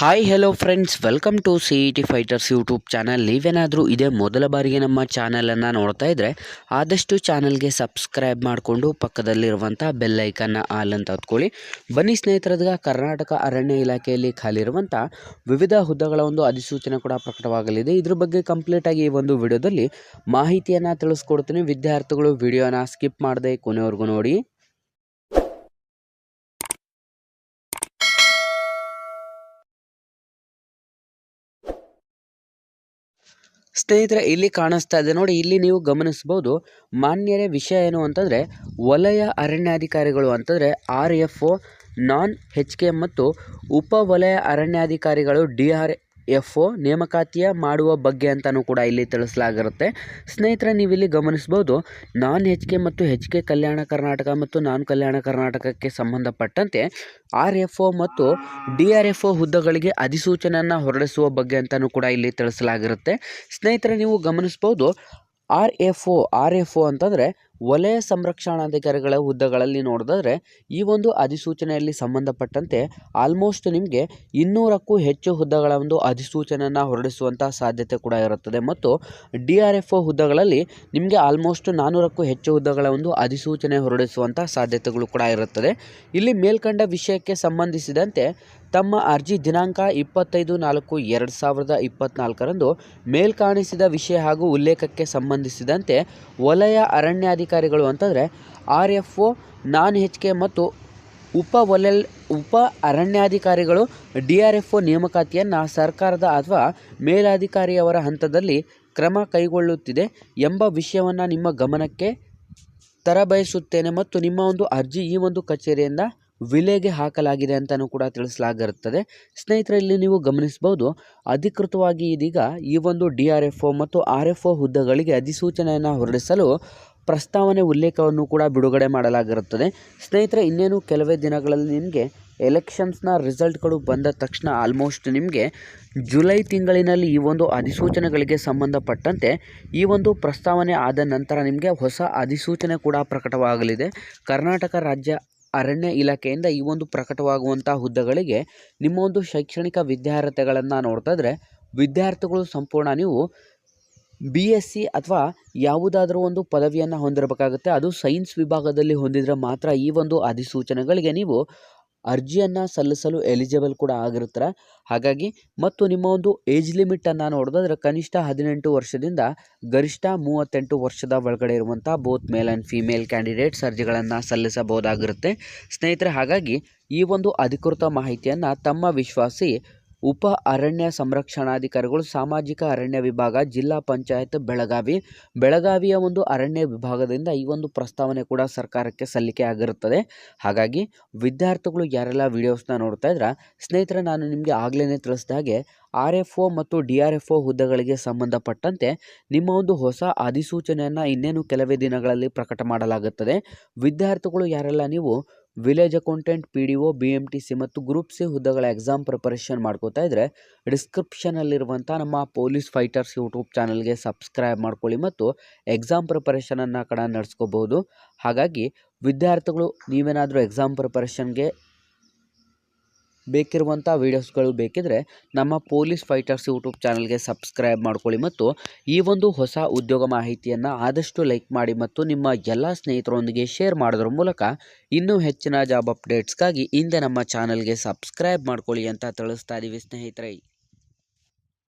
Hi hello friends welcome to C E T fighters YouTube channel ನೀವೇನಾದರೂ ಇದೇ ಮೊದಲ ಬಾರಿಗೆ ನಮ್ಮ ಚಾನಲನ್ನು ನೋಡ್ತಾ ಇದ್ದರೆ ಆದಷ್ಟು ಚಾನಲ್ಗೆ ಸಬ್ಸ್ಕ್ರೈಬ್ ಮಾಡಿಕೊಂಡು ಪಕ್ಕದಲ್ಲಿರುವಂಥ ಬೆಲ್ಲೈಕನ್ನ ಆಲ್ ಅಂತ ಹೊತ್ಕೊಳ್ಳಿ. ಬನ್ನಿ ಸ್ನೇಹಿತರದಾಗ, ಕರ್ನಾಟಕ ಅರಣ್ಯ ಇಲಾಖೆಯಲ್ಲಿ ಖಾಲಿ ಇರುವಂಥ ವಿವಿಧ ಹುದ್ದೆಗಳ ಒಂದು ಅಧಿಸೂಚನೆ ಕೂಡ ಪ್ರಕಟವಾಗಲಿದೆ. ಇದ್ರ ಬಗ್ಗೆ ಕಂಪ್ಲೀಟಾಗಿ ಈ ಒಂದು ವಿಡಿಯೋದಲ್ಲಿ ಮಾಹಿತಿಯನ್ನು ತಿಳಿಸ್ಕೊಡ್ತೀನಿ. ವಿದ್ಯಾರ್ಥಿಗಳು ವಿಡಿಯೋನ ಸ್ಕಿಪ್ ಮಾಡದೆ ಕೊನೆವರೆಗೂ ನೋಡಿ. ಸ್ನೇಹಿತರೆ, ಇಲ್ಲಿ ಕಾಣಿಸ್ತಾ ಇದೆ. ನೋಡಿ, ಇಲ್ಲಿ ನೀವು ಗಮನಿಸ್ಬೋದು, ಮಾನ್ಯರ ವಿಷಯ ಏನು ಅಂತಂದರೆ, ವಲಯ ಅರಣ್ಯಾಧಿಕಾರಿಗಳು ಅಂತಂದರೆ, R F O, non H K ಮತ್ತು ಉಪ ವಲಯ ಅರಣ್ಯಾಧಿಕಾರಿಗಳು ಡಿ ಆರ್ ಎಫ್ ಒ ನೇಮಕಾತಿಯ ಮಾಡುವ ಬಗ್ಗೆ ಅಂತಲೂ ಕೂಡ ಇಲ್ಲಿ ತಿಳಿಸಲಾಗಿರುತ್ತೆ. ಸ್ನೇಹಿತರೆ ನೀವು ಇಲ್ಲಿ ಗಮನಿಸ್ಬೋದು, ನಾನ್ ಹೆಚ್ ಕೆ ಮತ್ತು ಹೆಚ್ ಕೆ ಕಲ್ಯಾಣ ಕರ್ನಾಟಕ ಮತ್ತು ನಾನ್ ಕಲ್ಯಾಣ ಕರ್ನಾಟಕಕ್ಕೆ ಸಂಬಂಧಪಟ್ಟಂತೆ ಆರ್ ಎಫ್ ಒ ಮತ್ತು ಡಿ ಆರ್ ಎಫ್ ಒ ಹುದ್ದೆಗಳಿಗೆ ಅಧಿಸೂಚನೆಯನ್ನು ಹೊರಡಿಸುವ ಬಗ್ಗೆ ಅಂತಲೂ ಕೂಡ ಇಲ್ಲಿ ತಿಳಿಸಲಾಗಿರುತ್ತೆ. ಸ್ನೇಹಿತರೆ, ನೀವು ಗಮನಿಸ್ಬೋದು R F O R F O ಅಂತಂದರೆ ವಲಯ ಸಂರಕ್ಷಣಾಧಿಕಾರಿಗಳ ಹುದ್ದೆಗಳಲ್ಲಿ ನೋಡಿದ್ರೆ ಈ ಒಂದು ಅಧಿಸೂಚನೆಯಲ್ಲಿ ಸಂಬಂಧಪಟ್ಟಂತೆ ಆಲ್ಮೋಸ್ಟ್ ನಿಮಗೆ ಇನ್ನೂರಕ್ಕೂ ಹೆಚ್ಚು ಹುದ್ದೆಗಳ ಒಂದು ಅಧಿಸೂಚನೆಯನ್ನು ಹೊರಡಿಸುವಂಥ ಸಾಧ್ಯತೆ ಕೂಡ ಇರುತ್ತದೆ. ಮತ್ತು ಡಿ ಆರ್ ಎಫ್ ಒ ಹುದ್ದೆಗಳಲ್ಲಿ ನಿಮಗೆ ಆಲ್ಮೋಸ್ಟ್ ನಾನ್ನೂರಕ್ಕೂ ಹೆಚ್ಚು ಹುದ್ದೆಗಳ ಒಂದು ಅಧಿಸೂಚನೆ ಹೊರಡಿಸುವಂಥ ಸಾಧ್ಯತೆಗಳು ಕೂಡ ಇರುತ್ತದೆ. ಇಲ್ಲಿ ಮೇಲ್ಕಂಡ ವಿಷಯಕ್ಕೆ ಸಂಬಂಧಿಸಿದಂತೆ ತಮ್ಮ ಅರ್ಜಿ ದಿನಾಂಕ ಇಪ್ಪತ್ತೈದು ನಾಲ್ಕು ಎರಡು ಸಾವಿರದ ಇಪ್ಪತ್ತ್ನಾಲ್ಕರಂದು ಮೇಲ್ಕಾಣಿಸಿದ ವಿಷಯ ಹಾಗೂ ಉಲ್ಲೇಖಕ್ಕೆ ಸಂಬಂಧಿಸಿದಂತೆ ವಲಯ ಅರಣ್ಯಾಧಿಕಾರಿಗಳು ಅಂತಂದರೆ R F O non H K ಮತ್ತು ಉಪ ವಲಯ ಉಪ ಅರಣ್ಯಾಧಿಕಾರಿಗಳು ಡಿ ಆರ್ ಎಫ್ ಒ ನೇಮಕಾತಿಯನ್ನು ಸರ್ಕಾರದ ಅಥವಾ ಮೇಲಾಧಿಕಾರಿಯವರ ಹಂತದಲ್ಲಿ ಕ್ರಮ ಕೈಗೊಳ್ಳುತ್ತಿದೆ ಎಂಬ ವಿಷಯವನ್ನು ನಿಮ್ಮ ಗಮನಕ್ಕೆ ತರಬಯಸುತ್ತೇನೆ ಮತ್ತು ನಿಮ್ಮ ಒಂದು ಅರ್ಜಿ ಈ ಒಂದು ಕಚೇರಿಯಿಂದ ವಿಲೆಗೆ ಹಾಕಲಾಗಿದೆ ಅಂತಲೂ ಕೂಡ ತಿಳಿಸಲಾಗಿರುತ್ತದೆ. ಸ್ನೇಹಿತರೆ, ಇಲ್ಲಿ ನೀವು ಗಮನಿಸಬಹುದು, ಅಧಿಕೃತವಾಗಿ ಇದೀಗ ಈ ಒಂದು ಡಿ ಆರ್ ಎಫ್ ಒ ಮತ್ತು ಆರ್ ಎಫ್ ಒ ಹುದ್ದೆಗಳಿಗೆ ಅಧಿಸೂಚನೆಯನ್ನು ಹೊರಡಿಸಲು ಪ್ರಸ್ತಾವನೆ ಉಲ್ಲೇಖವನ್ನು ಕೂಡ ಬಿಡುಗಡೆ ಮಾಡಲಾಗಿರುತ್ತದೆ. ಸ್ನೇಹಿತರೆ, ಇನ್ನೇನು ಕೆಲವೇ ದಿನಗಳಲ್ಲಿ ನಿಮಗೆ ಎಲೆಕ್ಷನ್ಸ್ನ ರಿಸಲ್ಟ್ಗಳು ಬಂದ ತಕ್ಷಣ ಆಲ್ಮೋಸ್ಟ್ ನಿಮಗೆ ಜುಲೈ ತಿಂಗಳಿನಲ್ಲಿ ಈ ಒಂದು ಅಧಿಸೂಚನೆಗಳಿಗೆ ಸಂಬಂಧಪಟ್ಟಂತೆ ಈ ಒಂದು ಪ್ರಸ್ತಾವನೆ ಆದ ನಂತರ ನಿಮಗೆ ಹೊಸ ಅಧಿಸೂಚನೆ ಕೂಡ ಪ್ರಕಟವಾಗಲಿದೆ. ಕರ್ನಾಟಕ ರಾಜ್ಯ ಅರಣ್ಯ ಇಲಾಖೆಯಿಂದ ಈ ಒಂದು ಪ್ರಕಟವಾಗುವಂಥ ಹುದ್ದೆಗಳಿಗೆ ನಿಮ್ಮ ಒಂದು ಶೈಕ್ಷಣಿಕ ವಿದ್ಯಾರ್ಹತೆಗಳನ್ನು ನೋಡ್ತಾ ಇದ್ದರೆ ವಿದ್ಯಾರ್ಥಿಗಳು ಸಂಪೂರ್ಣ ನೀವು ಬಿ ಎಸ್ ಸಿ ಅಥವಾ ಯಾವುದಾದರೂ ಒಂದು ಪದವಿಯನ್ನು ಹೊಂದಿರಬೇಕಾಗುತ್ತೆ. ಅದು ಸೈನ್ಸ್ ವಿಭಾಗದಲ್ಲಿ ಹೊಂದಿದರೆ ಮಾತ್ರ ಈ ಒಂದು ಅಧಿಸೂಚನೆಗಳಿಗೆ ನೀವು ಅರ್ಜಿಯನ್ನು ಸಲ್ಲಿಸಲು ಎಲಿಜಿಬಲ್ ಕೂಡ ಆಗಿರ್ತಾರೆ ಹಾಗಾಗಿ ಮತ್ತು ನಿಮ್ಮ ಒಂದು ಏಜ್ ಲಿಮಿಟನ್ನು ನೋಡೋದಾದ್ರೆ ಕನಿಷ್ಠ ಹದಿನೆಂಟು ವರ್ಷದಿಂದ ಗರಿಷ್ಠ ಮೂವತ್ತೆಂಟು ವರ್ಷದ ಒಳಗಡೆ ಇರುವಂಥ both male and female candidates ಅರ್ಜಿಗಳನ್ನು ಸಲ್ಲಿಸಬಹುದಾಗಿರುತ್ತೆ. ಸ್ನೇಹಿತರೆ, ಹಾಗಾಗಿ ಈ ಒಂದು ಅಧಿಕೃತ ಮಾಹಿತಿಯನ್ನು ತಮ್ಮ ವಿಶ್ವಾಸಿ ಉಪ ಅರಣ್ಯ ಸಂರಕ್ಷಣಾಧಿಕಾರಿಗಳು, ಸಾಮಾಜಿಕ ಅರಣ್ಯ ವಿಭಾಗ, ಜಿಲ್ಲಾ ಪಂಚಾಯತ್, ಬೆಳಗಾವಿ. ಬೆಳಗಾವಿಯ ಒಂದು ಅರಣ್ಯ ವಿಭಾಗದಿಂದ ಈ ಒಂದು ಪ್ರಸ್ತಾವನೆ ಕೂಡ ಸರ್ಕಾರಕ್ಕೆ ಸಲ್ಲಿಕೆ ಆಗಿರುತ್ತದೆ. ಹಾಗಾಗಿ ವಿದ್ಯಾರ್ಥಿಗಳು ಯಾರೆಲ್ಲ ವಿಡಿಯೋಸ್ನ ನೋಡ್ತಾ ಇದ್ರ, ಸ್ನೇಹಿತರೆ, ನಾನು ನಿಮಗೆ ಆಗಲೇ ತಿಳಿಸಿದ ಹಾಗೆ ಆರ್ ಎಫ್ ಒ ಮತ್ತು ಡಿ ಆರ್ ಎಫ್ ಒ ಹುದ್ದೆಗಳಿಗೆ ಸಂಬಂಧಪಟ್ಟಂತೆ ನಿಮ್ಮ ಒಂದು ಹೊಸ ಅಧಿಸೂಚನೆಯನ್ನು ಇನ್ನೇನು ಕೆಲವೇ ದಿನಗಳಲ್ಲಿ ಪ್ರಕಟ ಮಾಡಲಾಗುತ್ತದೆ. ವಿದ್ಯಾರ್ಥಿಗಳು ಯಾರೆಲ್ಲ ನೀವು village accountant, P D O, B M T C ಮತ್ತು ಗ್ರೂಪ್ ಸಿ ಹುದ್ದೆಗಳ ಎಕ್ಸಾಮ್ ಪ್ರಿಪರೇಷನ್ ಮಾಡ್ಕೋತಾ ಇದ್ದರೆ ಡಿಸ್ಕ್ರಿಪ್ಷನಲ್ಲಿರುವಂಥ ನಮ್ಮ ಪೊಲೀಸ್ ಫೈಟರ್ಸ್ ಯೂಟ್ಯೂಬ್ ಚಾನಲ್ಗೆ ಸಬ್ಸ್ಕ್ರೈಬ್ ಮಾಡ್ಕೊಳ್ಳಿ ಮತ್ತು ಎಕ್ಸಾಮ್ ಪ್ರಿಪರೇಷನನ್ನು ಕಡ ನಡೆಸ್ಕೋಬೋದು. ಹಾಗಾಗಿ ವಿದ್ಯಾರ್ಥಿಗಳು ನೀವೇನಾದರೂ ಎಕ್ಸಾಮ್ ಪ್ರಿಪರೇಷನ್ಗೆ ಬೇಕಿರುವಂಥ ವೀಡಿಯೋಸ್ಗಳು ಬೇಕಿದ್ರೆ ನಮ್ಮ ಪೊಲೀಸ್ ಫೈಟರ್ಸ್ ಯೂಟ್ಯೂಬ್ ಚಾನಲ್ಗೆ ಸಬ್ಸ್ಕ್ರೈಬ್ ಮಾಡ್ಕೊಳ್ಳಿ ಮತ್ತು ಈ ಒಂದು ಹೊಸ ಉದ್ಯೋಗ ಮಾಹಿತಿಯನ್ನು ಆದಷ್ಟು ಲೈಕ್ ಮಾಡಿ ಮತ್ತು ನಿಮ್ಮ ಎಲ್ಲ ಸ್ನೇಹಿತರೊಂದಿಗೆ ಶೇರ್ ಮಾಡೋದ್ರ ಮೂಲಕ ಇನ್ನೂ ಹೆಚ್ಚಿನ ಜಾಬ್ ಅಪ್ಡೇಟ್ಸ್ಗಾಗಿ ಹಿಂದೆ ನಮ್ಮ ಚಾನಲ್ಗೆ ಸಬ್ಸ್ಕ್ರೈಬ್ ಮಾಡ್ಕೊಳ್ಳಿ ಅಂತ ತಿಳಿಸ್ತಾ ಇದ್ದೀವಿ ಸ್ನೇಹಿತರೆ.